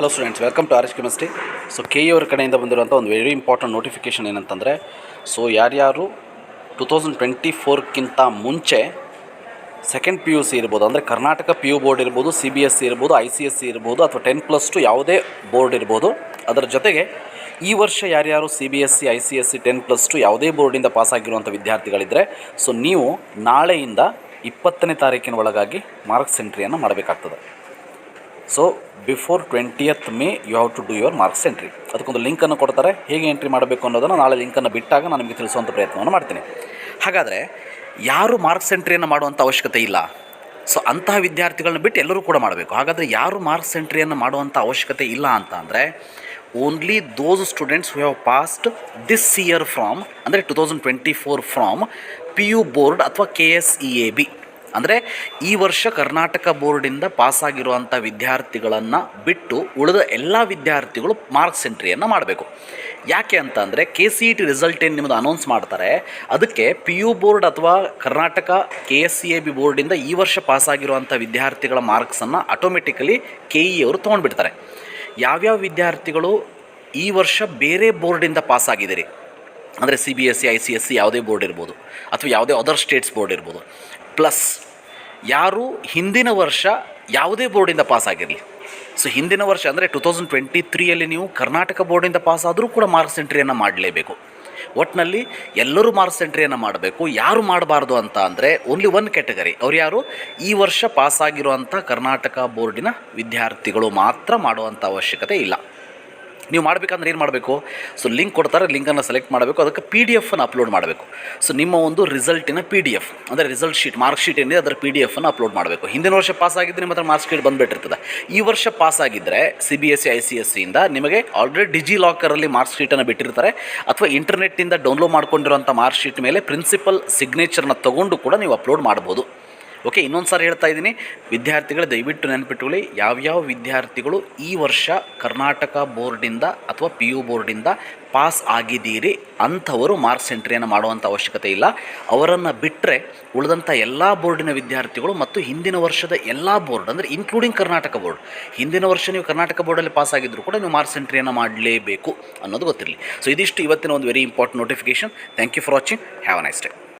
Hello students welcome to R S chemistry so K ಅವ್ರ ಕಡೆಯಿಂದ ಬಂದಿರುವಂಥ ಒಂದು ವೆರಿ ಇಂಪಾರ್ಟೆಂಟ್ ನೋಟಿಫಿಕೇಷನ್ ಏನಂತಂದರೆ ಸೊ ಯಾರ್ಯಾರು ಟು ತೌಸಂಡ್ ಟ್ವೆಂಟಿ ಫೋರ್ಕ್ಕಿಂತ ಮುಂಚೆ ಸೆಕೆಂಡ್ ಪಿ ಯು ಸಿ ಇರ್ಬೋದು, ಅಂದರೆ ಕರ್ನಾಟಕ ಪಿ ಯು ಬೋರ್ಡ್ ಇರ್ಬೋದು ಸಿ ಬಿ ಎಸ್ ಸಿ ಇರ್ಬೋದು ಐ ಸಿ ಎಸ್ ಸಿ ಇರ್ಬೋದು, ಅಥವಾ ಟೆನ್ ಪ್ಲಸ್ ಟು ಯಾವುದೇ ಬೋರ್ಡ್ ಇರ್ಬೋದು, ಅದರ ಜೊತೆಗೆ ಈ ವರ್ಷ ಯಾರ್ಯಾರು C B S C I C S C ten plus two ಯಾವುದೇ ಬೋರ್ಡಿಂದ ಪಾಸಾಗಿರುವಂಥ ವಿದ್ಯಾರ್ಥಿಗಳಿದ್ದರೆ ಸೊ ನೀವು ನಾಳೆಯಿಂದ ಇಪ್ಪತ್ತನೇ ತಾರೀಕಿನ ಒಳಗಾಗಿ ಮಾರ್ಕ್ಸ್ ಎಂಟ್ರಿಯನ್ನು ಮಾಡಬೇಕಾಗ್ತದೆ. So before twentieth May you have to do your marks entry ಅದಕ್ಕೊಂದು ಲಿಂಕನ್ನು ಕೊಡ್ತಾರೆ. ಹೇಗೆ ಎಂಟ್ರಿ ಮಾಡಬೇಕು ಅನ್ನೋದನ್ನು ನಾಳೆ ಲಿಂಕನ್ನು ಬಿಟ್ಟಾಗ ನಾನು ನಿಮಗೆ ತಿಳಿಸುವಂಥ ಪ್ರಯತ್ನವನ್ನು ಮಾಡ್ತೀನಿ. ಹಾಗಾದರೆ, ಯಾರು ಮಾರ್ಕ್ಸ್ ಎಂಟ್ರಿಯನ್ನು ಮಾಡುವಂಥ ಅವಶ್ಯಕತೆ ಇಲ್ಲ. ಸೊ ಅಂತಹ ವಿದ್ಯಾರ್ಥಿಗಳನ್ನ ಬಿಟ್ಟು ಎಲ್ಲರೂ ಕೂಡ ಮಾಡಬೇಕು. ಹಾಗಾದರೆ ಯಾರು ಮಾರ್ಕ್ಸ್ ಎಂಟ್ರಿಯನ್ನು ಮಾಡುವಂಥ ಅವಶ್ಯಕತೆ ಇಲ್ಲ ಅಂತ ಅಂದರೆ only those students who have passed this year from ಅಂದರೆ two thousand twenty four from P U board ಅಥವಾ K S E A B ಅಂದರೆ ಈ ವರ್ಷ ಕರ್ನಾಟಕ ಬೋರ್ಡಿಂದ ಪಾಸಾಗಿರುವಂಥ ವಿದ್ಯಾರ್ಥಿಗಳನ್ನು ಬಿಟ್ಟು ಉಳಿದ ಎಲ್ಲ ವಿದ್ಯಾರ್ಥಿಗಳು ಮಾರ್ಕ್ಸ್ ಎಂಟ್ರಿಯನ್ನು ಮಾಡಬೇಕು. ಯಾಕೆ ಅಂತ ಅಂದರೆ K C E T result ಏನು ನಿಮ್ಮದು ಅನೌನ್ಸ್ ಮಾಡ್ತಾರೆ, ಅದಕ್ಕೆ ಪಿ ಯು ಬೋರ್ಡ್ ಅಥವಾ Karnataka K S C A B ಬೋರ್ಡಿಂದ ಈ ವರ್ಷ ಪಾಸಾಗಿರುವಂಥ ವಿದ್ಯಾರ್ಥಿಗಳ ಮಾರ್ಕ್ಸನ್ನು ಆಟೋಮೆಟಿಕಲಿ ಕೆ ಇ ಅವರು ತೊಗೊಂಡ್ಬಿಡ್ತಾರೆ. ಯಾವ್ಯಾವ ವಿದ್ಯಾರ್ಥಿಗಳು ಈ ವರ್ಷ ಬೇರೆ ಬೋರ್ಡಿಂದ ಪಾಸಾಗಿದ್ದೀರಿ? ಅಂದರೆ C B S C I C S C ಯಾವುದೇ ಬೋರ್ಡ್ ಇರ್ಬೋದು ಅಥವಾ ಯಾವುದೇ ಅದರ್ ಸ್ಟೇಟ್ಸ್ ಬೋರ್ಡ್ ಇರ್ಬೋದು. ಪ್ಲಸ್ ಯಾರು ಹಿಂದಿನ ವರ್ಷ ಯಾವುದೇ ಬೋರ್ಡಿಂದ ಪಾಸ್ ಆಗಿರಲಿ. ಸೊ ಹಿಂದಿನ ವರ್ಷ ಅಂದರೆ ಟು ತೌಸಂಡ್ ಟ್ವೆಂಟಿ ತ್ರೀಯಲ್ಲಿ ನೀವು ಕರ್ನಾಟಕ ಬೋರ್ಡಿಂದ ಪಾಸ್ ಆದರೂ ಕೂಡ ಮಾರ್ಕ್ಸ್ ಎಂಟ್ರಿಯನ್ನು ಮಾಡಲೇಬೇಕು. ಒಟ್ಟಿನಲ್ಲಿ ಎಲ್ಲರೂ ಮಾರ್ಕ್ಸ್ ಎಂಟ್ರಿಯನ್ನು ಮಾಡಬೇಕು. ಯಾರು ಮಾಡಬಾರ್ದು ಅಂತ ಅಂದರೆ ಓನ್ಲಿ ಒನ್ ಕ್ಯಾಟಗರಿ ಅವ್ರು ಯಾರು? ಈ ವರ್ಷ ಪಾಸಾಗಿರುವಂಥ ಕರ್ನಾಟಕ ಬೋರ್ಡಿನ ವಿದ್ಯಾರ್ಥಿಗಳು ಮಾತ್ರ ಮಾಡುವಂಥ ಅವಶ್ಯಕತೆ ಇಲ್ಲ. ನೀವು ಮಾಡಬೇಕಂದ್ರೆ ಏನು ಮಾಡಬೇಕು? ಸೊ ಲಿಂಕ್ ಕೊಡ್ತಾರೆ ಲಿಂಕನ್ನು ಸೆಲೆಕ್ಟ್ ಮಾಡಬೇಕು. ಅದಕ್ಕೆ ಪಿ ಡಿ ಎಫನ್ನು ಅಪ್ಲೋಡ್ ಮಾಡಬೇಕು. ಸೊ ನಿಮ್ಮ ಒಂದು ರಿಸಲ್ಟಿನ ಪಿ ಡಿ ಎಫ್ ಅಂದರೆ ರಿಸಲ್ಟ್ ಶೀಟ್ ಮಾರ್ಕ್ ಶೀಟ್ ಏನಿದೆ, ಅದರ ಪಿ ಡಿ ಎಫನ್ನು ಅಪ್ಲೋಡ್ ಮಾಡಬೇಕು. ಹಿಂದಿನ ವರ್ಷ ಪಾಸ್ ಆಗಿದ್ದರೆ ನಿಮ್ಮ ಹತ್ರ ಮಾರ್ಕ್ಸ್ ಶೀಟ್ ಬಂದುಬಿಟ್ಟಿರ್ತದೆ. ಈ ವರ್ಷ ಪಾಸ್ ಆಗಿದ್ದರೆ C B S C I C S ಸಿಯಿಂದ ನಿಮಗೆ ಆಲ್ರೆಡಿ ಡಿಜಿ ಲಾಕರಲ್ಲಿ ಮಾರ್ಕ್ಸ್ ಶೀಟನ್ನು ಬಿಟ್ಟಿರ್ತಾರೆ. ಅಥವಾ ಇಂಟರ್ನೆಟ್ಟಿಂದ ಡೌನ್ಲೋಡ್ ಮಾಡ್ಕೊಂಡಿರುವಂಥ ಮಾರ್ಕ್ ಶೀಟ್ ಮೇಲೆ ಪ್ರಿನ್ಸಿಪಲ್ ಸಿಗ್ನೇಚರ್ನ ತೊಗೊಂಡು ಕೂಡ ನೀವು ಅಪ್ಲೋಡ್ ಮಾಡ್ಬೋದು. ಓಕೆ, ಇನ್ನೊಂದು ಸಾರಿ ಹೇಳ್ತಾ ಇದ್ದೀನಿ. ವಿದ್ಯಾರ್ಥಿಗಳು, ದಯವಿಟ್ಟು ನೆನಪಿಟ್ಟುಕೊಳ್ಳಿ ಯಾವ್ಯಾವ ವಿದ್ಯಾರ್ಥಿಗಳು ಈ ವರ್ಷ ಕರ್ನಾಟಕ ಬೋರ್ಡಿಂದ ಅಥವಾ ಪಿ ಯು ಬೋರ್ಡಿಂದ ಪಾಸ್ ಆಗಿದ್ದೀರಿ, ಅಂಥವರು ಮಾರ್ಕ್ಸ್ ಎಂಟ್ರಿಯನ್ನು ಮಾಡುವಂಥ ಅವಶ್ಯಕತೆ ಇಲ್ಲ. ಅವರನ್ನು ಬಿಟ್ಟರೆ ಉಳಿದಂಥ ಎಲ್ಲ ಬೋರ್ಡಿನ ವಿದ್ಯಾರ್ಥಿಗಳು ಮತ್ತು ಹಿಂದಿನ ವರ್ಷದ ಎಲ್ಲ ಬೋರ್ಡ್, ಅಂದರೆ ಇನ್ಕ್ಲೂಡಿಂಗ್ ಕರ್ನಾಟಕ ಬೋರ್ಡ್, ಹಿಂದಿನ ವರ್ಷ ನೀವು ಕರ್ನಾಟಕ ಬೋರ್ಡಲ್ಲಿ ಪಾಸ್ ಆಗಿದ್ದರೂ ಕೂಡ ನೀವು ಮಾರ್ಕ್ಸ್ ಎಂಟ್ರಿಯನ್ನು ಮಾಡಲೇಬೇಕು ಅನ್ನೋದು ಗೊತ್ತಿರಲಿ. ಸೊ ಇದಿಷ್ಟು ಇವತ್ತಿನ ಒಂದು very important notification thank you for watching have a nice day